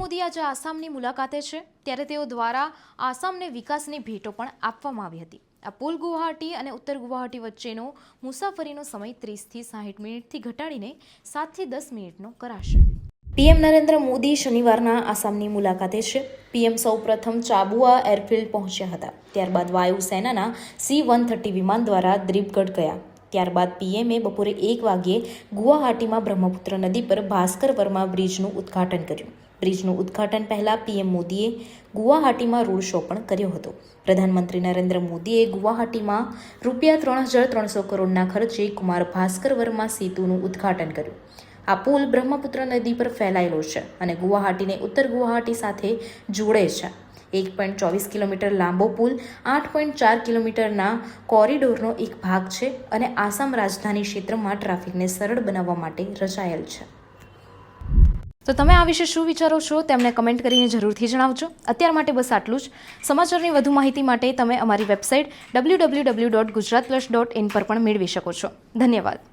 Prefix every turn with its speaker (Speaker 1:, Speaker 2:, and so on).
Speaker 1: મોદી આજે આસામની મુલાકાતે છે. ત્યારે તેઓ દ્વારા આસામને વિકાસની ભેટો પણ આપવામાં આવી હતી. આ પુલ ગુવાહાટી અને ઉત્તર ગુવાહાટી વચ્ચેનો મુસાફરીનો સમય ત્રીસથી સાહીઠ મિનિટથી ઘટાડીને સાતથી દસ મિનિટનો કરાશે. પીએમ નરેન્દ્ર મોદી શનિવારના આસામની મુલાકાતે છે. પીએમ સૌપ્રથમ ચાબુઆ એરફિલ્ડ પહોંચ્યા હતા. ત્યારબાદ વાયુસેનાના સી વન થર્ટી વિમાન દ્વારા દ્રીપગઢ ગયા. ત્યારબાદ પીએમએ બપોરે એક વાગ્યે ગુવાહાટીમાં બ્રહ્મપુત્ર નદી પર ભાસ્કર વર્મા બ્રિજનું ઉદ્ઘાટન કર્યું. બ્રિજનું ઉદ્ઘાટન પહેલા પીએમ મોદીએ ગુવાહાટીમાં રોડ શો પણ કર્યો હતો. પ્રધાનમંત્રી નરેન્દ્ર મોદીએ ગુવાહાટીમાં રૂપિયા ત્રણ હજાર ત્રણસો કરોડના ખર્ચે કુમાર ભાસ્કર વર્મા સેતુનું ઉદ્ઘાટન કર્યું. આ પુલ બ્રહ્મપુત્ર નદી પર ફેલાયેલો છે અને ગુવાહાટીને ઉત્તર ગુવાહાટી સાથે જોડે છે. એક પોઈન્ટ ચોવીસ કિલોમીટર લાંબો પુલ, આઠ પોઈન્ટ ચાર કિલોમીટરના કોરિડોરનો એક ભાગ છે અને આસામ રાજધાની ક્ષેત્રમાં ટ્રાફિકને સરળ બનાવવા માટે રચાયેલ છે. તો તમે આ વિશે શું વિચારો છો તેમને કમેન્ટ કરીને જરૂરથી જણાવજો. અત્યાર માટે બસ આટલું જ. સમાચારની વધુ માહિતી માટે તમે અમારી website W W W dot Gujarat plus dot in પર પણ મેળવી શકો છો. ધન્યવાદ.